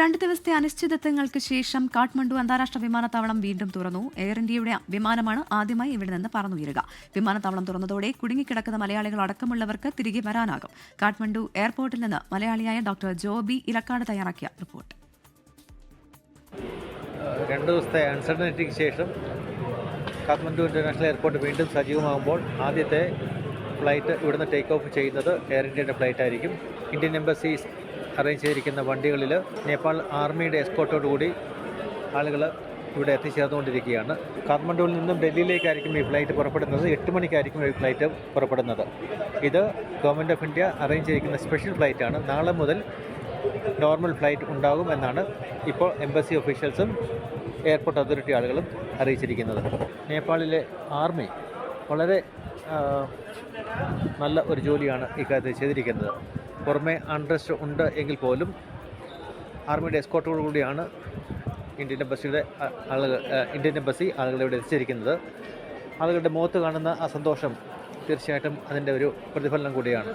രണ്ട് ദിവസത്തെ അനിശ്ചിതത്വങ്ങൾക്ക് ശേഷം കാഠ്മണ്ഡു അന്താരാഷ്ട്ര വിമാനത്താവളം വീണ്ടും തുറന്നു. എയർ ഇന്ത്യയുടെ വിമാനമാണ് ആദ്യമായി ഇവിടെ നിന്ന് പറന്നുയരുക. വിമാനത്താവളം തുറന്നതോടെ കുടുങ്ങിക്കിടക്കുന്ന മലയാളികൾ അടക്കമുള്ളവർക്ക് തിരികെ വരാനാകും. കാഠ്മണ്ഡു എയർപോർട്ടിൽ നിന്ന് മലയാളിയായ ഡോക്ടർ ജോബി ഇലക്കാട് തയ്യാറാക്കിയ റിപ്പോർട്ട്. രണ്ട് ദിവസത്തെ അൺസർട്ടനിറ്റിക്ക് ശേഷം കാഠ്മണ്ഡു ഇന്റർനാഷണൽ എയർപോർട്ട് വീണ്ടും സജീവമാകുമ്പോൾ ആദ്യത്തെ ഫ്ലൈറ്റ് ഇവിടുന്ന് ടേക്ക് ഓഫ് ചെയ്യുന്നത് എയർ ഇന്ത്യയുടെ ഫ്ലൈറ്റ് ആയിരിക്കും. ഇന്ത്യൻ എംബസി അറേഞ്ച് ചെയ്തിരിക്കുന്ന വണ്ടികളിൽ നേപ്പാൾ ആർമിയുടെ എസ്കോട്ടോടുകൂടി ആളുകൾ ഇവിടെ എത്തിച്ചേർന്നുകൊണ്ടിരിക്കുകയാണ്. കാഠ്മണ്ഡുവിൽ നിന്നും ഡൽഹിയിലേക്കായിരിക്കും ഈ ഫ്ലൈറ്റ് പുറപ്പെടുന്നത്. എട്ട് മണിക്കായിരിക്കും ഈ ഫ്ലൈറ്റ് പുറപ്പെടുന്നത്. ഇത് ഗവൺമെന്റ് ഓഫ് ഇന്ത്യ അറേഞ്ച് ചെയ്തിരിക്കുന്ന സ്പെഷ്യൽ ഫ്ലൈറ്റാണ്. നാളെ മുതൽ നോർമൽ ഫ്ലൈറ്റ് ഉണ്ടാകും എന്നാണ് ഇപ്പോൾ എംബസി ഒഫീഷ്യൽസും എയർപോർട്ട് അതോറിറ്റി ആളുകളും അറിയിച്ചിരിക്കുന്നത്. നേപ്പാളിലെ ആർമി വളരെ നല്ല ഒരു ജോലിയാണ് ഇക്കാര്യത്തിൽ ചെയ്തിരിക്കുന്നത്. പുറമെ അൺട്രസ്റ്റ് ഉണ്ട് എങ്കിൽ പോലും ആർമിയുടെ എസ്കോട്ടോടു കൂടിയാണ് ഇന്ത്യൻ എംബസിയുടെ ആളുകൾ ഇന്ത്യൻ എംബസി ആളുകളെ ഇവിടെ എത്തിച്ചിരിക്കുന്നത്. ആളുകളുടെ മുഖത്ത് കാണുന്ന ആ സന്തോഷം തീർച്ചയായിട്ടും അതിന്റെ ഒരു പ്രതിഫലനം കൂടിയാണ്.